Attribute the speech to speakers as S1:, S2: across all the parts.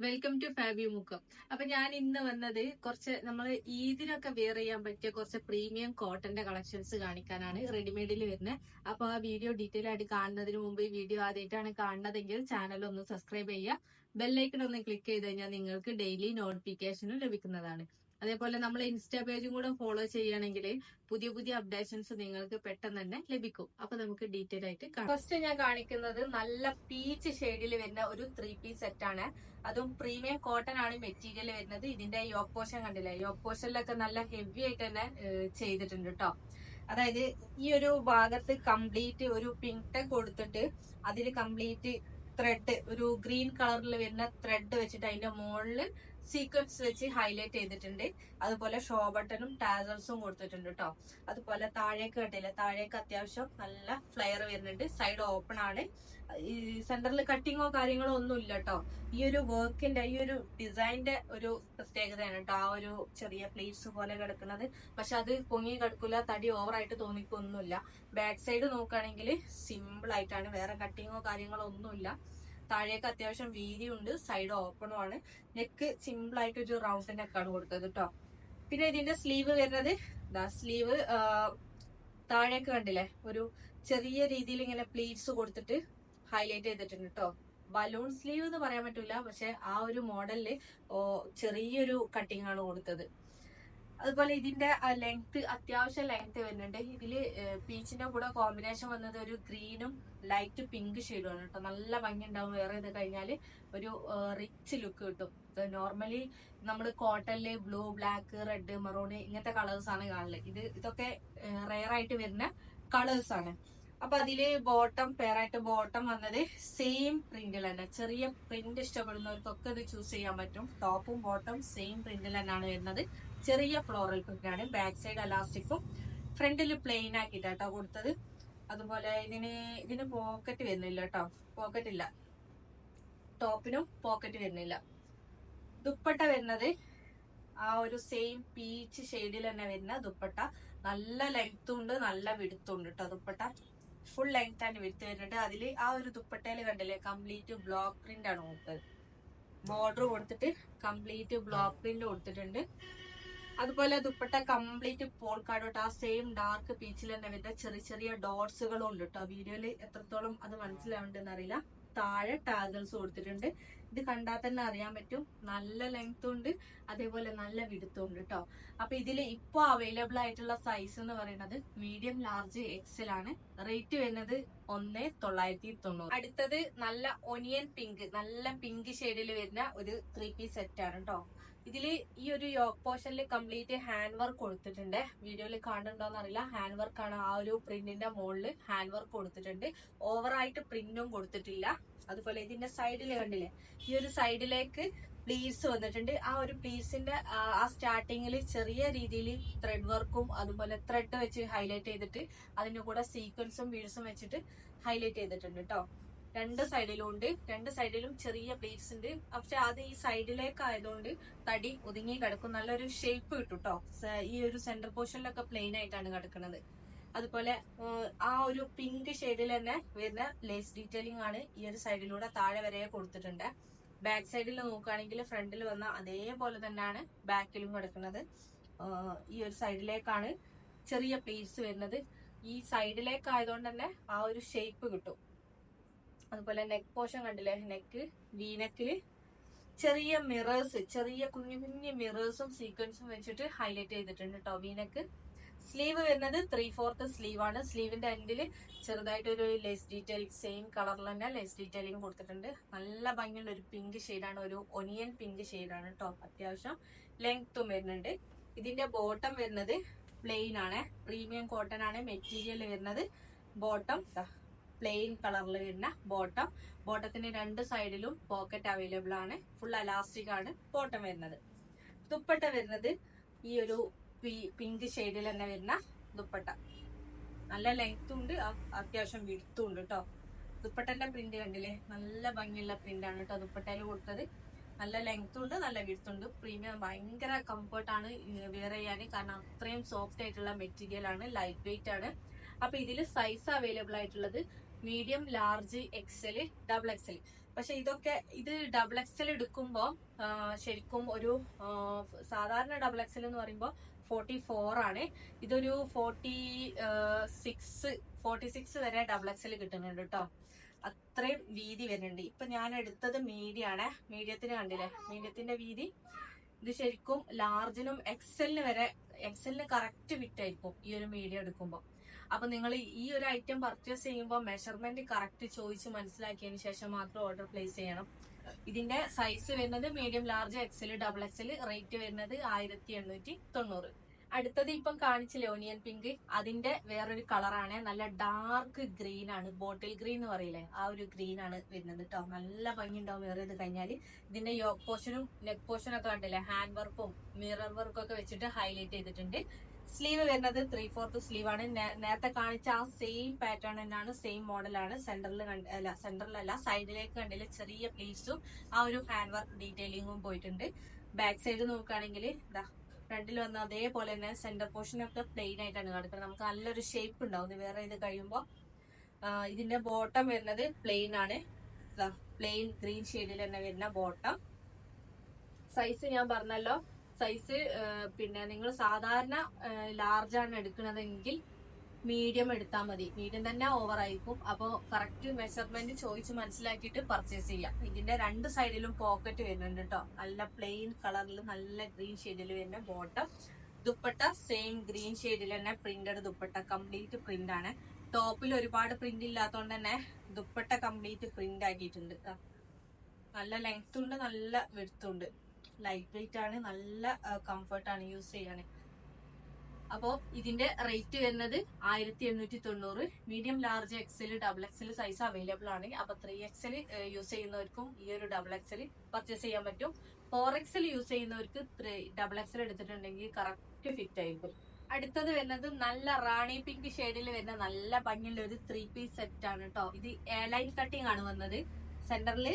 S1: Welcome to Fabi Mukkam അപ്പൊ ഞാൻ ഇന്ന് വന്നത് കുറച്ച് നമ്മൾ ഈദിനൊക്കെ വെയർ ചെയ്യാൻ പറ്റിയ കുറച്ച് പ്രീമിയം കോട്ടന്റെ കളക്ഷൻസ് കാണിക്കാനാണ് റെഡിമെയ്ഡിൽ വരുന്നത് അപ്പൊ ആ വീഡിയോ ഡീറ്റെയിൽ ആയിട്ട് കാണുന്നതിന് മുമ്പ് ഈ വീഡിയോ ആദ്യമായിട്ടാണ് കാണുന്നതെങ്കിൽ ചാനൽ ഒന്ന് സബ്സ്ക്രൈബ് ചെയ്യുക. ബെല്ലൈക്കൺ ഒന്ന് ക്ലിക്ക് ചെയ്ത് കഴിഞ്ഞാൽ നിങ്ങൾക്ക് ഡെയിലി നോട്ടിഫിക്കേഷനും ലഭിക്കുന്നതാണ്. അതേപോലെ നമ്മൾ ഇൻസ്റ്റാ പേജും കൂടെ ഫോളോ ചെയ്യുകയാണെങ്കിൽ പുതിയ പുതിയ അപ്ഡേഷൻസ് നിങ്ങൾക്ക് പെട്ടെന്ന് തന്നെ ലഭിക്കും. അപ്പൊ നമുക്ക് ഡീറ്റെയിൽ ആയിട്ട് ഫസ്റ്റ് ഞാൻ കാണിക്കുന്നത് നല്ല പീച്ച് ഷെയ്ഡിൽ വരുന്ന ഒരു ത്രീ പീസ് സെറ്റ് ആണ്. അതും പ്രീമിയം കോട്ടൺ ആണ് മെറ്റീരിയൽ വരുന്നത്. ഇതിന്റെ യോക്ക് പോഷൻ കണ്ടില്ലേ? യോക്ക് പോഷനിലൊക്കെ നല്ല ഹെവി ആയിട്ട് തന്നെ ചെയ്തിട്ടുണ്ട് കേട്ടോ അതായത് ഈ ഒരു ഭാഗത്ത് കംപ്ലീറ്റ് ഒരു പിങ്ക് കൊടുത്തിട്ട് അതിൽ കംപ്ലീറ്റ് ത്രെഡ് ഒരു ഗ്രീൻ കളറിൽ വരുന്ന ത്രെഡ് വെച്ചിട്ട് അതിന്റെ മുകളിൽ സീക്വൻസ് വെച്ച് ഹൈലൈറ്റ് ചെയ്തിട്ടുണ്ട്. അതുപോലെ ഷോ ബട്ടണും ടാസൽസും കൊടുത്തിട്ടുണ്ട് കേട്ടോ അതുപോലെ താഴേക്ക് കട്ടില്ല. താഴേക്ക് അത്യാവശ്യം നല്ല ഫ്ലെയർ വരുന്നുണ്ട്. സൈഡ് ഓപ്പൺ ആണ്. ഈ സെന്ററിൽ കട്ടിങ്ങോ കാര്യങ്ങളോ ഒന്നും ഇല്ല കേട്ടോ ഈ ഒരു വർക്കിന്റെ ഈ ഒരു ഡിസൈനിന്റെ ഒരു പ്രത്യേകതയാണ് കേട്ടോ ആ ഒരു ചെറിയ പ്ലേറ്റ്സ് പോലെ കിടക്കുന്നത്. പക്ഷെ അത് പൊങ്ങി കിടക്കില്ല തടി ഓവറായിട്ട് തോന്നിക്കൊന്നുമില്ല ബാക്ക് സൈഡ് നോക്കുകയാണെങ്കിൽ സിമ്പിൾ ആയിട്ടാണ്. വേറെ കട്ടിങ്ങോ കാര്യങ്ങളോ ഒന്നുമില്ല താഴേക്ക് അത്യാവശ്യം വീതിയുണ്ട് സൈഡ് ഓപ്പണും ആണ്. നെക്ക് സിമ്പിൾ ആയിട്ട് ഒരു റൗണ്ട് നെക്കാണ് കൊടുത്തത് കേട്ടോ പിന്നെ ഇതിന്റെ സ്ലീവ് വരുന്നത് ദാ സ്ലീവ് താഴേക്ക് കണ്ടില്ലേ? ഒരു ചെറിയ രീതിയിൽ ഇങ്ങനെ പ്ലീറ്റ്സ് കൊടുത്തിട്ട് ഹൈലൈറ്റ് ചെയ്തിട്ടുണ്ട് കേട്ടോ ബലൂൺ സ്ലീവ് എന്ന് പറയാൻ പറ്റൂല പക്ഷെ ആ ഒരു മോഡലിൽ ചെറിയൊരു കട്ടിങ് ആണ് കൊടുത്തത്. അതുപോലെ ഇതിന്റെ ലെങ്ത് അത്യാവശ്യം ലെങ്ത് വരുന്നുണ്ട്. ഇതിൽ പീച്ചിന്റെ കൂടെ കോമ്പിനേഷൻ വന്നത് ഒരു ഗ്രീനും ലൈറ്റ് പിങ്ക് ഷെയ്ഡുമാണ് കേട്ടോ നല്ല ഭംഗി ഉണ്ടാവും വേറെ ഇത് കഴിഞ്ഞാൽ ഒരു റിച്ച് ലുക്ക് കിട്ടും. നോർമലി നമ്മൾ കോട്ടണിൽ ബ്ലൂ ബ്ലാക്ക് റെഡ് മെറൂൺ ഇങ്ങനത്തെ കളേഴ്സ് ആണ് കാണൽ. ഇത് ഇതൊക്കെ റെയർ ആയിട്ട് വരുന്ന കളേഴ്സ് ആണ്. അപ്പൊ അതിൽ ബോട്ടം പേരായിട്ട് ബോട്ടം വന്നത് സെയിം പ്രിന്റിൽ തന്നെ. ചെറിയ പ്രിന്റ് ഇഷ്ടപ്പെടുന്നവർക്കൊക്കെ ഇത് ചൂസ് ചെയ്യാൻ പറ്റും. ടോപ്പും ബോട്ടം സെയിം പ്രിന്റിൽ തന്നെയാണ് വരുന്നത്. ചെറിയ ഫ്ലോറൽ പ്രിന്റാണ് ബാക്ക് സൈഡ് അലാസ്റ്റിക്കും ഫ്രണ്ടിൽ പ്ലെയിൻ ആക്കിയിട്ടാട്ടോ കൊടുത്തത്. അതുപോലെ ഇതിന് ഇതിന് പോക്കറ്റ് വരുന്നില്ല കേട്ടോ പോക്കറ്റ് ഇല്ല ടോപ്പിനും പോക്കറ്റ് വരുന്നില്ല. ദുപ്പട്ട വരുന്നത് ആ ഒരു സെയിം പീച്ച് ഷെയ്ഡിൽ തന്നെ വരുന്ന ദുപ്പട്ട. നല്ല ലെങ്ത്തും ഉണ്ട് നല്ല വിടുത്തും ഉണ്ട് കേട്ടോ ദുപ്പട്ട. ഫുൾ ലെങ്ത് ആണ് വിടുത്ത് വരുന്നുണ്ട് അതിൽ ആ ഒരു ദുപ്പട്ടയിൽ കണ്ടില്ലേ കംപ്ലീറ്റ് ബ്ലോക്ക് പ്രിന്റ് ആണ് കൊടുത്തത്. ബോർഡർ കൊടുത്തിട്ട് കംപ്ലീറ്റ് ബ്ലോക്ക് പ്രിന്റ് കൊടുത്തിട്ടുണ്ട്. അതുപോലെ ദുപ്പട്ട കംപ്ലീറ്റ് പോൾ കാർഡോട്ട് ആ സെയിം ഡാർക്ക് പീച്ചിൽ തന്നെ വരുന്ന ചെറിയ ചെറിയ ഡോട്ട്സുകളും ഉണ്ട് കേട്ടോ വീഡിയോയിൽ എത്രത്തോളം അത് മനസ്സിലാവുന്നുണ്ടെന്ന് അറിയില്ല. താഴെ ടാഗൽസ് കൊടുത്തിട്ടുണ്ട്. ഇത് കണ്ടാൽ തന്നെ അറിയാൻ പറ്റും. നല്ല ലെങ്ത് ഉണ്ട്. അതേപോലെ നല്ല വിടുത്തും ഉണ്ട് കേട്ടോ അപ്പൊ ഇതിൽ ഇപ്പോൾ അവൈലബിൾ ആയിട്ടുള്ള സൈസ് എന്ന് പറയുന്നത് മീഡിയം ലാർജ് എക്സൽ ആണ്. റേറ്റ് വരുന്നത് ഒന്ന് തൊള്ളായിരത്തി തൊണ്ണൂറ്. അടുത്തത് നല്ല ഒനിയൻ പിങ്ക് നല്ല പിങ്ക് ഷെയ്ഡിൽ വരുന്ന ഒരു ത്രീ പീസ് സെറ്റ് ആണ് കേട്ടോ ഇതിൽ ഈ ഒരു യോക്ക് പോർഷനിൽ കംപ്ലീറ്റ് ഹാൻഡ് വർക്ക് കൊടുത്തിട്ടുണ്ട്. വീഡിയോയിൽ കാണുന്നുണ്ടോന്ന് അറിയില്ല. ഹാൻഡ് വർക്കാണ് ആ ഒരു പ്രിന്റിന്റെ മുകളിൽ ഹാൻഡ് വർക്ക് കൊടുത്തിട്ടുണ്ട്. ഓവറായിട്ട് പ്രിന്റും കൊടുത്തിട്ടില്ല. അതുപോലെ ഇതിന്റെ സൈഡിൽ കണ്ടില്ലേ? ഈ ഒരു സൈഡിലേക്ക് പ്ലീസ് വന്നിട്ടുണ്ട്. ആ ഒരു പ്ലീസിന്റെ ആ സ്റ്റാർട്ടിങ്ങിൽ ചെറിയ രീതിയിൽ ത്രെഡ് വർക്കും അതുപോലെ ത്രെഡ് വെച്ച് ഹൈലൈറ്റ് ചെയ്തിട്ട് അതിന്റെ കൂടെ സീക്വൻസും ബീഡ്സും വെച്ചിട്ട് ഹൈലൈറ്റ് ചെയ്തിട്ടുണ്ട് കേട്ടോ രണ്ട് സൈഡിലും ഉണ്ട് രണ്ട് സൈഡിലും ചെറിയ പ്ലേറ്റ്സ് ഉണ്ട്. പക്ഷെ അത് ഈ സൈഡിലേക്ക് ആയതുകൊണ്ട് തടി ഒതുങ്ങി കിടക്കും. നല്ലൊരു ഷേപ്പ് കിട്ടും കേട്ടോ ഈ ഒരു സെന്റർ പോർഷനിലൊക്കെ പ്ലെയിൻ ആയിട്ടാണ് കിടക്കുന്നത്. അതുപോലെ ആ ഒരു പിങ്ക് ഷെയ്ഡിൽ തന്നെ വരുന്ന ലേസ് ഡീറ്റെയിലിംഗ് ആണ് ഈ ഒരു സൈഡിലൂടെ താഴെ വരെ കൊടുത്തിട്ടുണ്ട്. ബാക്ക് സൈഡിൽ നോക്കുകയാണെങ്കിൽ ഫ്രണ്ടിൽ വന്ന അതേപോലെ തന്നെയാണ് ബാക്കിലും കിടക്കുന്നത്. ഈ ഒരു സൈഡിലേക്കാണ് ചെറിയ പ്ലേറ്റ്സ് വരുന്നത്. ഈ സൈഡിലേക്ക് ആയതുകൊണ്ട് തന്നെ ആ ഒരു ഷേപ്പ് കിട്ടും. അതുപോലെ നെക്ക് പോർഷൻ കണ്ടില്ലേ? നെക്ക് വീനെക്കിൽ ചെറിയ മിറേഴ്സ് ചെറിയ കുഞ്ഞു കുഞ്ഞു മിറേഴ്സും സീക്വൻസും വെച്ചിട്ട് ഹൈലൈറ്റ് ചെയ്തിട്ടുണ്ട് കേട്ടോ വീനെക്ക് സ്ലീവ് വരുന്നത് ത്രീ ഫോർത്ത് സ്ലീവ് ആണ് സ്ലീവിന്റെ എൻഡിൽ ചെറുതായിട്ട് ഒരു ലെസ് ഡീറ്റെയിലിംഗ് സെയിം കളറിൽ തന്നെ ലെസ് ഡീറ്റെയിലിംഗ് കൊടുത്തിട്ടുണ്ട്. നല്ല ഭംഗിയുള്ള ഒരു പിങ്ക് ഷെയ്ഡാണ് ഒരു ഒനിയൻ പിങ്ക് ഷെയ്ഡാണ് കേട്ടോ അത്യാവശ്യം ലെങ്ത്തും വരുന്നുണ്ട്. ഇതിന്റെ ബോട്ടം വരുന്നത് പ്ലെയിൻ ആണ്. പ്രീമിയം കോട്ടൺ ആണ്. മെറ്റീരിയൽ വരുന്നത് ബോട്ടം പ്ലെയിൻ കളറിൽ വരുന്ന ബോട്ടം ബോട്ടത്തിന് രണ്ട് സൈഡിലും പോക്കറ്റ് അവൈലബിൾ ആണ്. ഫുൾ അലാസ്റ്റിക് ആണ് ബോട്ടം വരുന്നത്. ദുപ്പട്ട വരുന്നത് ഈ ഒരു പിങ്ക് ഷെയ്ഡിൽ തന്നെ വരുന്ന ദുപ്പട്ട. നല്ല ലെങ്ത്തും ഉണ്ട്. അത്യാവശ്യം വിടുത്തും ഉണ്ട് കേട്ടോ ദുപ്പട്ടന്റെ പ്രിന്റ് കണ്ടില്ലേ? നല്ല ഭംഗിയുള്ള പ്രിന്റ് ആണ് കേട്ടോ ദുപ്പട്ടയിൽ കൊടുത്തത്. നല്ല ലെങ്ത്തും ഉണ്ട് നല്ല വിടുത്തുണ്ട് പ്രീമിയം ഭയങ്കര കംഫർട്ടാണ് വെയർ ചെയ്യാൻ കാരണം അത്രയും സോഫ്റ്റ് ആയിട്ടുള്ള മെറ്റീരിയൽ ആണ് ലൈറ്റ് വെയിറ്റ് ആണ്. അപ്പൊ ഇതിൽ സൈസ് അവൈലബിൾ ആയിട്ടുള്ളത് medium large XL double XL പക്ഷെ ഇതൊക്കെ ഇത് ഡബിൾ എക്സൽ എടുക്കുമ്പോൾ ശരിക്കും ഒരു സാധാരണ ഡബിൾ എക്സൽ എന്ന് പറയുമ്പോൾ ഫോർട്ടി ഫോർ ആണ്. ഇതൊരു ഫോർട്ടി സിക്സ് ഫോർട്ടി സിക്സ് വരെ ഡബിൾ എക്സൽ കിട്ടുന്നുണ്ട് കേട്ടോ അത്രയും വീതി വരുന്നുണ്ട്. ഇപ്പൊ ഞാൻ എടുത്തത് മീഡിയാണ് മീഡിയത്തിന് കണ്ടില്ലേ? മീഡിയത്തിന്റെ വീതി ഇത് ശരിക്കും ലാർജിനും എക്സലിന് വരെ എക്സലിന് കറക്റ്റ് ഫിറ്റ് ആയിരിക്കും ഈ ഒരു മീഡിയം എടുക്കുമ്പോൾ അപ്പൊ നിങ്ങൾ ഈ ഒരു ഐറ്റം പർച്ചേസ് ചെയ്യുമ്പോൾ മെഷർമെന്റ് കറക്റ്റ് ചോദിച്ച് മനസ്സിലാക്കിയതിന് ശേഷം മാത്രം ഓർഡർ പ്ലേസ് ചെയ്യണം. ഇതിന്റെ സൈസ് വരുന്നത് medium large XL double XL rate വരുന്നത് ആയിരത്തി എണ്ണൂറ്റി തൊണ്ണൂറ്. അടുത്തത് ഇപ്പം കാണിച്ചില്ലേ ഓനിയൻ പിങ്ക് അതിന്റെ വേറൊരു കളറാണ് നല്ല ഡാർക്ക് ഗ്രീൻ ആണ്. ബോട്ടിൽ ഗ്രീൻ എന്ന് പറയില്ലേ? ആ ഒരു ഗ്രീൻ ആണ് വരുന്നത് കേട്ടോ നല്ല ഭംഗി ഉണ്ടാവും വേറെ ഇത് കഴിഞ്ഞാൽ ഇതിന്റെ യോക്ക് പോർഷനും നെക്ക് പോർഷനും ഒക്കെ കണ്ടില്ലേ? ഹാൻഡ് വർക്കും മിറർ വർക്കും ഒക്കെ വെച്ചിട്ട് ഹൈലൈറ്റ് ചെയ്തിട്ടുണ്ട്. സ്ലീവ് വരുന്നത് ത്രീ ഫോർത്ത് സ്ലീവ് ആണ്. നേരത്തെ കാണിച്ച ആ സെയിം പാറ്റേൺ തന്നെയാണ് സെയിം മോഡലാണ് സെന്ററിൽ അല്ല സെന്ററിലല്ല സൈഡിലേക്ക് കണ്ടില്ല? ചെറിയ പ്ലീസും ആ ഒരു ഹാൻഡ് വർക്ക് ഡീറ്റെയിലിങ്ങും പോയിട്ടുണ്ട്. ബാക്ക് സൈഡ് നോക്കുകയാണെങ്കിൽ ഇതാ ഫ്രണ്ടിൽ വന്ന അതേപോലെ തന്നെ സെന്റർ പോർഷൻ ഒക്കെ പ്ലെയിൻ ആയിട്ടാണ് കിടക്കുന്നത് നമുക്ക് നല്ലൊരു ഷേപ്പ് ഉണ്ടാവും. വേറെ ഇത് കഴിയുമ്പോൾ ഇതിന്റെ ബോട്ടം വരുന്നത് പ്ലെയിൻ ആണ്. പ്ലെയിൻ ഗ്രീൻ ഷെയ്ഡിൽ തന്നെ വരുന്ന ബോട്ടം സൈസ് ഞാൻ പറഞ്ഞല്ലോ. സൈസ് പിന്നെ നിങ്ങൾ സാധാരണ ലാർജ് ആണ് എടുക്കുന്നതെങ്കിൽ മീഡിയം എടുത്താൽ മതി. മീഡിയം തന്നെ ഓവർ ആയിരിക്കും. അപ്പോൾ കറക്റ്റ് മെഷർമെന്റ് ചോദിച്ച് മനസ്സിലാക്കിയിട്ട് പർച്ചേസ് ചെയ്യാം. ഇതിന്റെ രണ്ട് സൈഡിലും പോക്കറ്റ് വരുന്നുണ്ട് കേട്ടോ നല്ല പ്ലെയിൻ കളറിൽ നല്ല ഗ്രീൻ ഷെയ്ഡിൽ വരുന്ന ബോട്ടം ദുപ്പട്ട സെയിം ഗ്രീൻ ഷെയ്ഡിൽ തന്നെ പ്രിന്റഡ് ദുപ്പട്ട. കംപ്ലീറ്റ് പ്രിന്റ് ആണ്. ടോപ്പിൽ ഒരുപാട് പ്രിന്റ് ഇല്ലാത്തതുകൊണ്ട് തന്നെ ദുപ്പട്ട കംപ്ലീറ്റ് പ്രിന്റ് ആക്കിയിട്ടുണ്ട്. നല്ല ലെങ്ത് ഉണ്ട് നല്ല വെടുത്തുണ്ട് ലൈറ്റ് വെയിറ്റ് ആണ് നല്ല കംഫർട്ടാണ് യൂസ് ചെയ്യാൻ അപ്പോൾ ഇതിന്റെ റേറ്റ് വരുന്നത് ആയിരത്തി എണ്ണൂറ്റി തൊണ്ണൂറ് medium large XL double XL size available ആണ്. അപ്പൊ ത്രീ എക്സൽ യൂസ് ചെയ്യുന്നവർക്കും ഈ ഒരു ഡബിൾ എക്സൽ പർച്ചേസ് ചെയ്യാൻ പറ്റും. ഫോർ എക്സൽ യൂസ് ചെയ്യുന്നവർക്ക് ഡബിൾ എക്സൽ എടുത്തിട്ടുണ്ടെങ്കിൽ കറക്റ്റ് ഫിറ്റ് ആയിരിക്കും. അടുത്തത് വരുന്നത് നല്ല റാണി പിങ്ക് ഷെയ്ഡിൽ വരുന്ന നല്ല ഭംഗിയുള്ള ഒരു ത്രീ പീസ് സെറ്റ് ആണ് കേട്ടോ ഇത് എയർലൈൻ കട്ടിംഗ് ആണ് വന്നത്. സെന്ററിൽ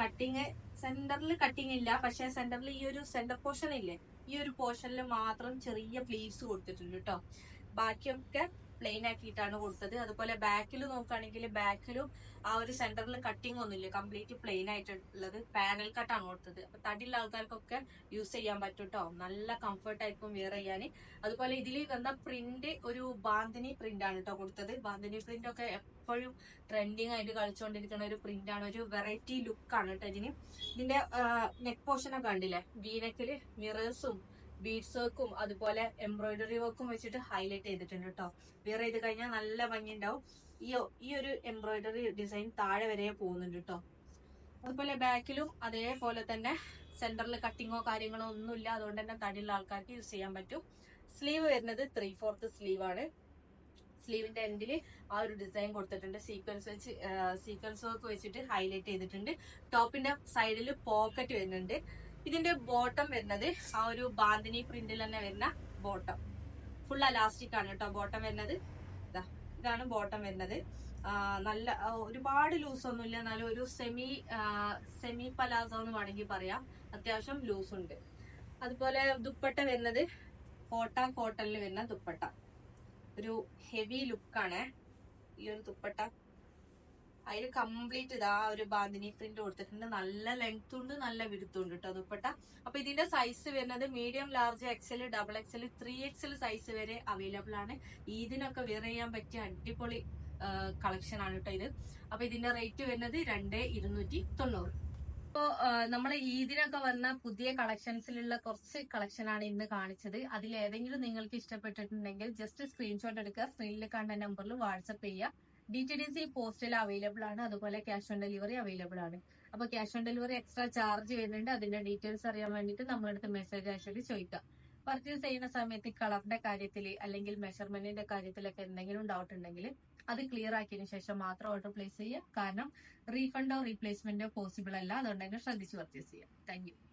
S1: കട്ടിങ് സെന്ററിൽ കട്ടിങ് ഇല്ല. പക്ഷെ സെന്ററിൽ ഈ ഒരു സെന്റർ പോർഷൻ ഇല്ലേ? ഈ ഒരു പോർഷനിൽ മാത്രം ചെറിയ പ്ലീറ്റ്സ് കൊടുത്തിട്ടുണ്ട് കേട്ടോ ബാക്കിയൊക്കെ പ്ലെയിൻ ആക്കിയിട്ടാണ് കൊടുത്തത്. അതുപോലെ ബാക്കിൽ നോക്കുകയാണെങ്കിൽ ബാക്കിലും ആ ഒരു സെന്ററിൽ കട്ടിംഗ് ഒന്നുമില്ല. കംപ്ലീറ്റ് പ്ലെയിൻ ആയിട്ടുള്ളത് പാനൽ കട്ടാണ് കൊടുത്തത്. അപ്പൊ തടിയുള്ള ആൾക്കാർക്കൊക്കെ യൂസ് ചെയ്യാൻ പറ്റും കേട്ടോ നല്ല കംഫർട്ട് ആയിരിക്കും വെയർ ചെയ്യാൻ അതുപോലെ ഇതിൽ വന്ന പ്രിന്റ് ഒരു ബാന്തിനി പ്രിന്റ് ആണ് കേട്ടോ കൊടുത്തത്. ബാന്തിനി പ്രിന്റ് ഒക്കെ എപ്പോഴും ട്രെൻഡിങ് ആയിട്ട് കളിച്ചുകൊണ്ടിരിക്കുന്ന ഒരു പ്രിന്റ് ആണ്. ഒരു വെറൈറ്റി ലുക്കാണ് കേട്ടോ ഇതിന്. ഇതിന്റെ നെക്ക് പോർഷൻ ഒക്കെ കണ്ടില്ലേ? വീനക്കിൽ മിറേഴ്സും ബീഡ്സ് വർക്കും അതുപോലെ എംബ്രോയിഡറി വർക്കും വെച്ചിട്ട് ഹൈലൈറ്റ് ചെയ്തിട്ടുണ്ട് കേട്ടോ വേറെ ചെയ്ത് കഴിഞ്ഞാൽ നല്ല ഭംഗി ഉണ്ടാവും ഈ ഈ ഒരു എംബ്രോയിഡറി ഡിസൈൻ താഴെ വരെ പോകുന്നുണ്ട് കേട്ടോ അതുപോലെ ബാക്കിലും അതേപോലെ തന്നെ സെന്ററിൽ കട്ടിങ്ങോ കാര്യങ്ങളോ ഒന്നുമില്ല. അതുകൊണ്ട് തന്നെ തടിയുള്ള ആൾക്കാർക്ക് യൂസ് ചെയ്യാൻ പറ്റും. സ്ലീവ് വരുന്നത് ത്രീ ഫോർത്ത് സ്ലീവ് ആണ്. സ്ലീവിന്റെ എൻഡിൽ ആ ഒരു ഡിസൈൻ കൊടുത്തിട്ടുണ്ട്. സീക്വൻസ് വെച്ച് സീക്വൻസ് വർക്ക് വെച്ചിട്ട് ഹൈലൈറ്റ് ചെയ്തിട്ടുണ്ട്. ടോപ്പിന്റെ സൈഡിൽ പോക്കറ്റ് വരുന്നുണ്ട്. ഇതിന്റെ ബോട്ടം വരുന്നത് ആ ഒരു ബാന്തിനി പ്രിന്റിൽ തന്നെ വരുന്ന ബോട്ടം ഫുൾ അലാസ്റ്റിക് ആണ് കേട്ടോ ബോട്ടം വരുന്നത്. ഇതാ ഇതാണ് ബോട്ടം വരുന്നത്. നല്ല ഒരുപാട് ലൂസ് ഒന്നുമില്ല. എന്നാലും ഒരു സെമി സെമി പലാസോ എന്ന് വേണമെങ്കിൽ പറയാം. അത്യാവശ്യം ലൂസ് ഉണ്ട്. അതുപോലെ ദുപ്പട്ട വരുന്നത് കോട്ട കോട്ടണിൽ വരുന്ന ദുപ്പട്ട. ഒരു ഹെവി ലുക്കാണ് ഈ ഒരു ദുപ്പട്ട അതിൽ കംപ്ലീറ്റ് ഇതാ ഒരു ബാന്തിനി പ്രിന്റ് കൊടുത്തിട്ടുണ്ട്. നല്ല ലെങ്ത് ഉണ്ട് നല്ല വിടുത്തും ഉണ്ട് കേട്ടോ ദുപ്പട്ട. അപ്പൊ ഇതിന്റെ സൈസ് വരുന്നത് medium large XL double XL three XL size വരെ അവൈലബിൾ ആണ്. ഇതിനൊക്കെ വെയർ ചെയ്യാൻ പറ്റിയ അടിപൊളി കളക്ഷൻ ആണ് കേട്ടോ ഇത്. അപ്പൊ ഇതിന്റെ റേറ്റ് വരുന്നത് രണ്ട് ഇരുന്നൂറ്റി തൊണ്ണൂറ്. ഇപ്പോ നമ്മുടെ ഈദിനൊക്കെ വന്ന പുതിയ കളക്ഷൻസിലുള്ള കുറച്ച് കളക്ഷൻ ആണ് ഇന്ന് കാണിച്ചത്. അതിൽ ഏതെങ്കിലും നിങ്ങൾക്ക് ഇഷ്ടപ്പെട്ടിട്ടുണ്ടെങ്കിൽ ജസ്റ്റ് സ്ക്രീൻഷോട്ട് എടുക്കുക. സ്ക്രീനിൽ കണ്ട നമ്പറിൽ വാട്സപ്പ് ചെയ്യുക ഡി ടി ഡി സി പോസ്റ്റിൽ അവൈലബിൾ ആണ്. അതുപോലെ ക്യാഷ് ഓൺ ഡെലിവറി അവൈലബിൾ ആണ്. അപ്പൊ cash on delivery extra charge വരുന്നുണ്ട്. അതിന്റെ ഡീറ്റെയിൽസ് അറിയാൻ വേണ്ടിയിട്ട് നമ്മളടുത്ത് മെസ്സേജ് അയച്ചിട്ട് ചോദിക്കാം. പർച്ചേസ് ചെയ്യുന്ന സമയത്ത് കളറിന്റെ കാര്യത്തിൽ അല്ലെങ്കിൽ മെഷർമെന്റിന്റെ കാര്യത്തിലൊക്കെ എന്തെങ്കിലും ഡൗട്ട് ഉണ്ടെങ്കിൽ അത് ക്ലിയർ ആക്കിയതിനു ശേഷം മാത്രം ഓർഡർ പ്ലേസ് ചെയ്യുക. കാരണം റീഫണ്ടോ റീപ്ലേസ്മെന്റോ പോസിബിൾ അല്ല. അതുകൊണ്ട് തന്നെ ശ്രദ്ധിച്ച് പർച്ചേസ് ചെയ്യാം. താങ്ക്